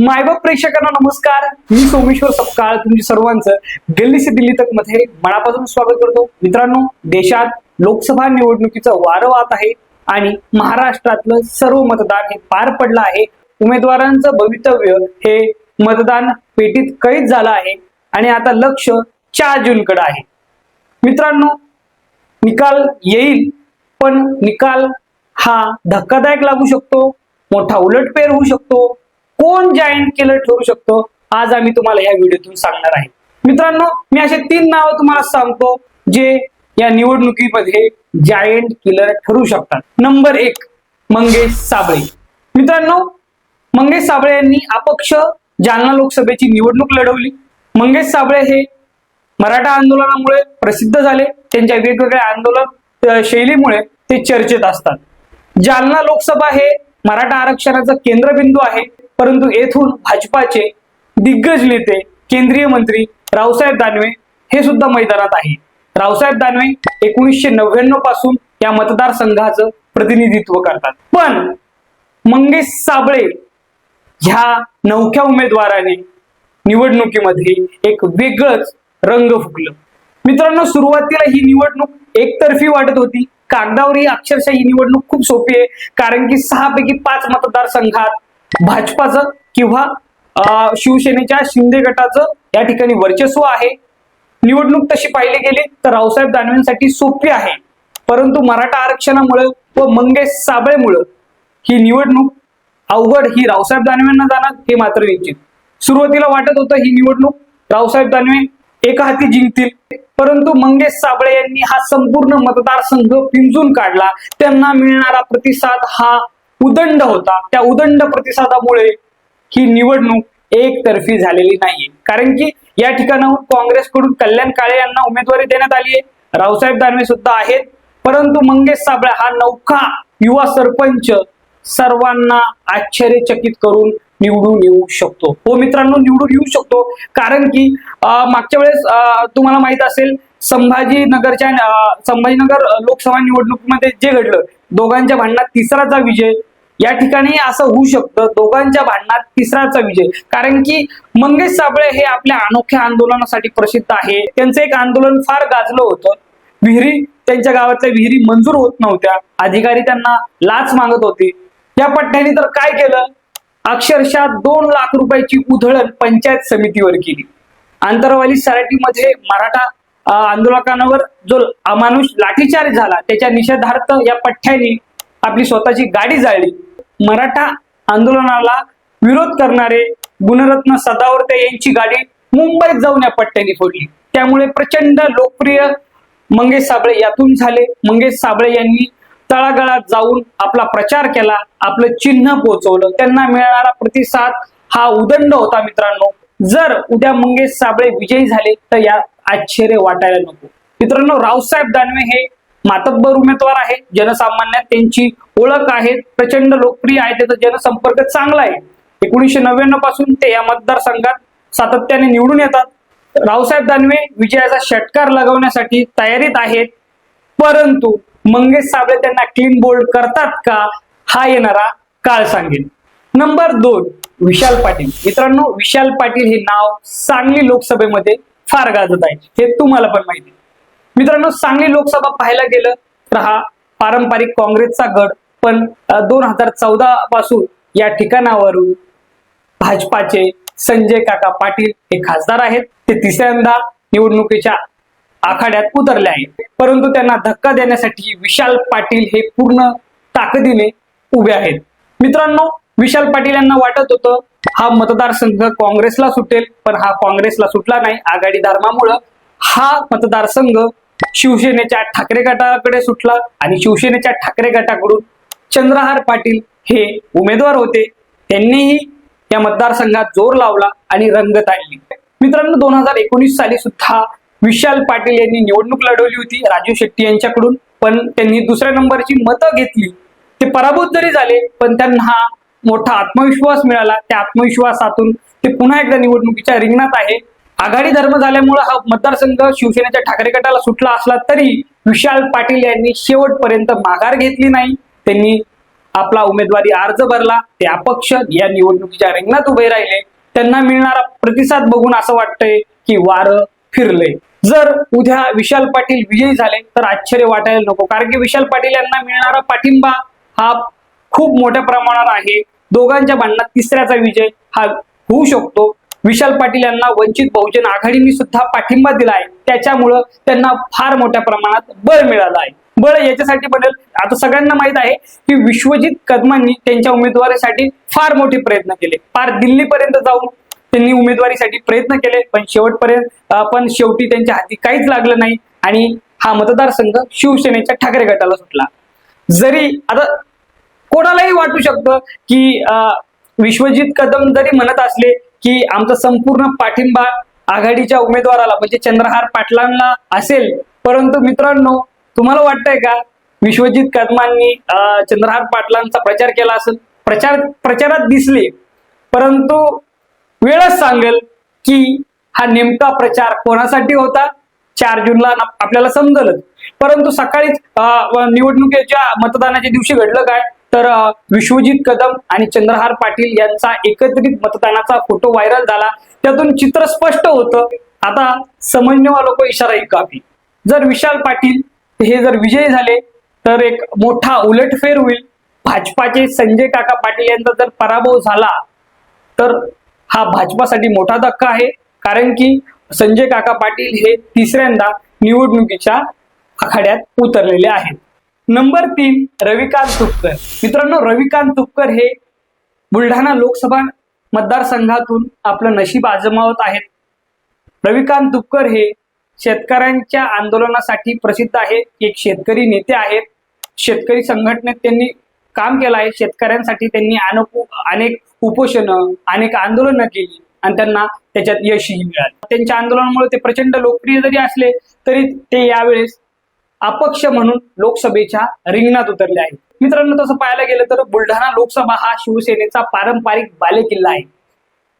मायबाप प्रेक्षकांना नमस्कार. मी सोमेश्वर सपकाळ तुमची सर्वांचं दिल्ली से दिल्ली तकमध्ये मनापासून स्वागत करतो. मित्रांनो देशात लोकसभा निवडणुकीचं वारं वाहत आहे आणि महाराष्ट्रातलं सर्व मतदान हे पार पडलं आहे. उमेदवारांचं भवितव्य हे मतदान पेटीत कैद झालं आहे आणि आता लक्ष चार जून कडे आहे. मित्रांनो निकाल येईल पण निकाल हा धक्कादायक लागू शकतो मोठा उलटफेर होऊ शकतो. कोण जायंट किलर ठरू शकतो आज आम्ही तुम्हाला या व्हिडिओतून सांगणार आहे. मित्रांनो मी असे तीन नावं तुम्हाला सांगतो जे या निवडणुकीमध्ये जायंट किलर ठरू शकतात. नंबर एक मंगेश साबळे. मित्रांनो मंगेश साबळे यांनी अपक्ष जालना लोकसभेची निवडणूक लढवली. मंगेश साबळे हे मराठा आंदोलनामुळे प्रसिद्ध झाले. त्यांच्या वेगवेगळ्या आंदोलन शैलीमुळे ते चर्चेत असतात. जालना लोकसभा हे मराठा आरक्षणाचं केंद्रबिंदू आहे. परंतु येथून भाजपाचे दिग्गज नेते केंद्रीय मंत्री रावसाहेब दानवे हे सुद्धा मैदानात आहे. रावसाहेब दानवे एकोणीसशे नव्याण्णवपासून या मतदारसंघाचं प्रतिनिधित्व करतात. पण मंगेश साबळे ह्या नवख्या उमेदवाराने निवडणुकीमध्ये एक वेगळंच रंग फुकलं मित्रांनो सुरुवातीला ही निवडणूक एकतर्फी वाटत होती. कागदावर ही अक्षरशः ही निवडणूक खूप सोपी आहे. कारण की सहा पैकी पाच मतदारसंघात भाजपाचं किंवा शिवसेनेच्या शिंदे गटाचं या ठिकाणी वर्चस्व आहे. निवडणूक तशी पाहिली गेली तर रावसाहेब दानवेंसाठी सोपी आहे. परंतु मराठा आरक्षणामुळे व मंगेश साबळेमुळं ही निवडणूक अवघड ही रावसाहेब दानवेंना जाणार हे मात्र निश्चित. सुरुवातीला वाटत होतं ही निवडणूक रावसाहेब दानवे एका हाती जिंकतील. परंतु मंगेश साबळे यांनी हा संपूर्ण मतदारसंघ पिंजून काढला. त्यांना मिळणारा प्रतिसाद हा उदंड होता. त्या उदंड प्रतिसादामुळे ही निवडणूक एकतर्फी झालेली नाहीये. कारण की या ठिकाणाहून काँग्रेसकडून कल्याण काळे यांना उमेदवारी देण्यात आली आहे. रावसाहेब दानवे सुद्धा आहेत. परंतु मंगेश साबळे हा नौखा युवा सरपंच सर्वांना आश्चर्यचकित करून निवडून येऊ शकतो. हो मित्रांनो निवडून येऊ शकतो. कारण की मागच्या वेळेस तुम्हाला माहीत असेल संभाजीनगरच्या संभाजीनगर लोकसभा निवडणुकीमध्ये जे घडलं दोघांच्या भांडणात तिसराचा विजय या ठिकाणी असं होऊ शकतं. दोघांच्या भांडणात तिसराचा विजय. कारण की मंगेश साबळे हे आपल्या अनोख्या आंदोलनासाठी प्रसिद्ध आहे. त्यांचं एक आंदोलन फार गाजलं होतं. विहिरी त्यांच्या गावातल्या विहिरी मंजूर होत नव्हत्या. अधिकारी त्यांना लाच मागत होते. या पट्ट्याने तर काय केलं? अक्षरशः दोन लाख रुपयाची उधळण पंचायत समितीवर केली. आंतरवाली सराटीमध्ये मराठा आंदोलकांवर जो अमानुष लाठीचार्ज झाला त्याच्या निषेधार्थ या पठ्ठ्याने आपली स्वतःची गाडी जाळली. मराठा आंदोलनाला विरोध करणारे गुणरत्न सदावर्ते यांची गाडी मुंबईत जाऊन या पट्ट्याने फोडली. त्यामुळे प्रचंड लोकप्रिय मंगेश साबळे यातून झाले. मंगेश साबळे यांनी तळागाळात जाऊन आपला प्रचार केला आपलं चिन्ह पोहोचवलं त्यांना मिळणारा प्रतिसाद हा उदंड होता मित्रांनो. जर उद्या मंगेश साबळे विजयी झाले तर या आश्चर्य वाटायला नको. मित्रांनो रावसाहेब दानवे हे मातब्बर उमेदवार आहेत जनसामान्यात त्यांची ओळख आहे प्रचंड लोकप्रिय आहे त्याचा जनसंपर्क चांगला आहे. एकोणीसशे नव्याण्णवपासून ते या मतदारसंघात सातत्याने निवडून येतात. रावसाहेब दानवे विजयाचा षटकार लगवण्यासाठी तयारीत आहेत. परंतु मंगेश साबळे त्यांना क्लीन बोल्ड करतात का हा येणारा काळ सांगेल. नंबर दोन विशाल पाटील. मित्रांनो विशाल पाटील हे नाव सांगली लोकसभेमध्ये फार गाजत आहे. हे तुम्हाला पण माहिती आहे. मित्रांनो सांगली लोकसभा पाहायला गेलं तर हा पारंपरिक काँग्रेसचा गड पण दोन हजार चौदा पासून या ठिकाणावरून भाजपाचे संजय काका पाटील हे खासदार आहेत. ते तिसऱ्यांदा निवडणुकीच्या आखाड्यात उतरले आहेत. परंतु त्यांना धक्का देण्यासाठी विशाल पाटील हे पूर्ण ताकदीने उभे आहेत. मित्रांनो विशाल पाटील यांना वाटत होतं हा मतदारसंघ काँग्रेसला सुटेल पण हा काँग्रेसला सुटला नाही. आघाडी धर्मामुळं हा मतदारसंघ शिवसेनेच्या ठाकरे गटाकडे सुटला आणि शिवसेनेच्या ठाकरे गटाकडून चंद्रहार पाटील हे उमेदवार होते. त्यांनीही या मतदारसंघात जोर लावला आणि रंगत आणली मित्रांनो दोन हजार एकोणीस साली सुद्धा विशाल पाटील यांनी निवडणूक लढवली होती राजू शेट्टी यांच्याकडून. पण त्यांनी दुसऱ्या नंबरची मतं घेतली. ते पराभूत जरी झाले पण त्यांना हा मोठा आत्मविश्वास मिळाला. त्या आत्मविश्वासातून ते पुन्हा एकदा निवडणुकीच्या रिंगणात आहे. आघाडी धर्म झाल्यामुळे हा मतदारसंघ शिवसेनेच्या ठाकरे गटाला सुटला असला तरी विशाल पाटील यांनी शेवटपर्यंत माघार घेतली नाही. त्यांनी आपला उमेदवारी अर्ज भरला. ते अपक्ष या निवडणुकीच्या रिंगणात उभे राहिले. त्यांना मिळणारा प्रतिसाद बघून असं वाटतंय की वारं फिरले जर उद्या विशाल पाटील विजयी झाले तर आश्चर्य वाटायला नको. कारण की विशाल पाटील यांना मिळणारा पाठिंबा हा खूप मोठ्या प्रमाणावर आहे. दोघांच्या भांडणात तिसऱ्याचा विजय हा होऊ शकतो. विशाल पाटील यांना वंचित बहुजन आघाडीने सुद्धा पाठिंबा दिला आहे त्याच्यामुळं त्यांना फार मोठ्या प्रमाणात बळ मिळालं आहे. बळ याच्यासाठी बनेल आता सगळ्यांना माहीत आहे की विश्वजित कदमांनी त्यांच्या उमेदवारीसाठी फार मोठे प्रयत्न केले. फार दिल्लीपर्यंत जाऊन त्यांनी उमेदवारीसाठी प्रयत्न केले पण शेवटपर्यंत पण शेवटी त्यांच्या हाती काहीच लागलं नाही आणि हा मतदारसंघ शिवसेनेच्या ठाकरे गटाला सुटला. जरी आता कोणालाही वाटू शकतं की विश्वजित कदम जरी म्हणत असले की आमचा संपूर्ण पाठिंबा आघाडीच्या उमेदवाराला म्हणजे चंद्रहार पाटलांना असेल. परंतु मित्रांनो तुम्हाला वाटतंय का? विश्वजित कदमांनी चंद्रहार पाटलांचा प्रचार केला असेल. प्रचार प्रचारात दिसले. परंतु वेळच सांगेल की हा नेमका प्रचार कोणासाठी होता? चार जूनला आपल्याला समजलं परंतु सकाळीच निवडणुकीच्या मतदानाच्या दिवशी घडलं काय? तर विश्वजित कदम आणि चंद्रहार पाटील यांचा एकत्रित मतदानाचा फोटो व्हायरल झाला. त्यातून चित्र स्पष्ट होतं. आता समजणेवा लोक इशाराही काफी. जर विशाल पाटील हे जर विजयी झाले तर एक मोठा उलटफेर होईल. भाजपाचे संजय काका पाटील यांचा जर पराभव झाला तर हा भाजपासाठी मोठा धक्का आहे. कारण की संजय काका पाटील हे तिसऱ्यांदा निवडणुकीच्या आखाड्यात उतरलेले आहेत. नंबर तीन रविकांत तुपकर. मित्रांनो रविकांत तुपकर हे बुलढाणा लोकसभा मतदारसंघातून आपलं नशीब आजमावत आहेत. रविकांत तुपकर हे शेतकऱ्यांच्या आंदोलनासाठी प्रसिद्ध आहे एक शेतकरी नेते आहेत. शेतकरी संघटनेत त्यांनी काम केलं आहे. शेतकऱ्यांसाठी त्यांनी अनेक अनेक उपोषणं अनेक आंदोलनं केली. आणि त्यांना त्याच्यात यशही मिळालं. त्यांच्या आंदोलनामुळे ते प्रचंड लोकप्रिय जरी असले तरी ते यावेळेस अपक्ष म्हणून लोकसभेच्या रिंगणात उतरले आहेत. मित्रांनो तसं पाहायला गेलं तर बुलढाणा लोकसभा हा शिवसेनेचा पारंपरिक बालेकिल्ला आहे.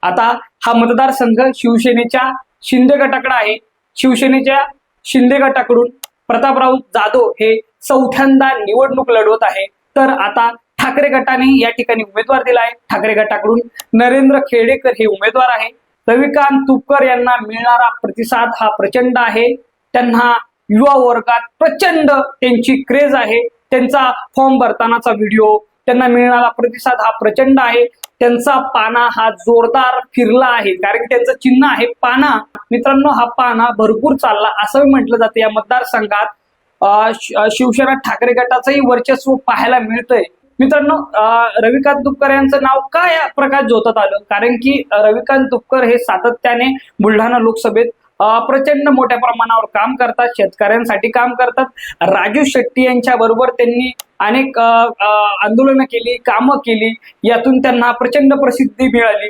आता हा मतदारसंघ शिवसेनेच्या शिंदे गटाकडे आहे. शिवसेनेच्या शिंदे गटाकडून प्रतापराव जाधव हे चौथ्यांदा निवडणूक लढवत आहे. तर आता ठाकरे गटाने या ठिकाणी उमेदवार दिला आहे. ठाकरे गटाकडून नरेंद्र खेडेकर हे उमेदवार आहे. रविकांत तुपकर यांना मिळणारा प्रतिसाद हा प्रचंड आहे. त्यांना युवा वर्गात प्रचंड त्यांची क्रेज आहे. त्यांचा फॉर्म भरतानाचा व्हिडिओ त्यांना मिळणारा प्रतिसाद हा प्रचंड आहे. त्यांचा पाना हा जोरदार फिरला आहे. कारण त्यांचं चिन्ह आहे पाना. मित्रांनो हा पाना भरपूर चालला असं म्हटलं जातं या मतदारसंघात. शिवसेना ठाकरे गटाचंही वर्चस्व पाहायला मिळतंय. मित्रांनो रविकांत तुपकर यांचं नाव का या प्रकाश जोतात आलं? कारण की रविकांत तुपकर हे सातत्याने बुलढाणा लोकसभेत प्रचंड मोठ्या प्रमाणावर काम करतात शेतकऱ्यांसाठी काम करतात. राजू शेट्टी यांच्या बरोबर त्यांनी अनेक आंदोलनं केली कामं केली. यातून त्यांना प्रचंड प्रसिद्धी मिळाली.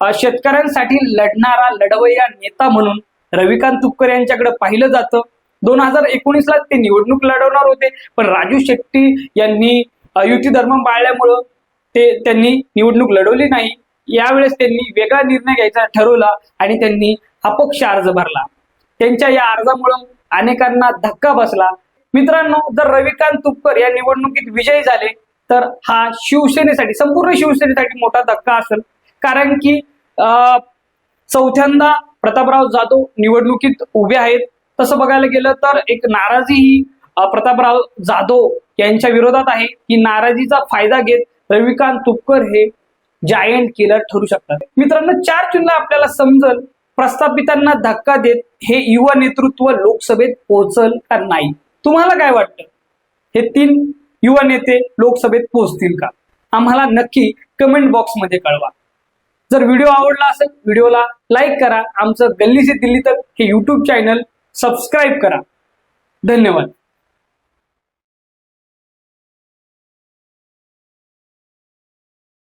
शेतकऱ्यांसाठी लढणारा लढवय्या नेता म्हणून रविकांत तुपकर यांच्याकडे पाहिलं जातं. दोन हजार एकोणीसला ते निवडणूक लढवणार होते पण राजू शेट्टी यांनी युती धर्म पाळल्यामुळं ते त्यांनी निवडणूक लढवली नाही. यावेळेस त्यांनी वेगळा निर्णय घ्यायचा ठरवला आणि त्यांनी अपक्ष अर्ज भरला. त्यांच्या या अर्जामुळं अनेकांना धक्का बसला. मित्रांनो जर रविकांत तुपकर या निवडणुकीत विजयी झाले तर हा शिवसेनेसाठी संपूर्ण शिवसेनेसाठी मोठा धक्का असेल. कारण की चौथ्यांदा प्रतापराव जाधव निवडणुकीत उभे आहेत. तसं बघायला गेलं तर एक नाराजी ही प्रतापराव जाधव यांच्या विरोधात आहे. की नाराजीचा फायदा घेत रविकांत तुपकर हे जायंट किलर ठरू शकतात. मित्रांनो चार चिन्ह आपल्याला समजल. प्रस्थापितांना धक्का देत हे युवा नेतृत्व लोकसभेत पोहोचल का नाही? तुम्हाला काय वाटतं? हे तीन युवा नेते लोकसभेत पोहोचतील का? आम्हाला नक्की कमेंट बॉक्समध्ये कळवा. जर व्हिडिओ आवडला असेल व्हिडिओला लाईक करा. आमचं गल्ली से दिल्ली तक हे यूट्यूब चॅनल सबस्क्राईब करा. धन्यवाद.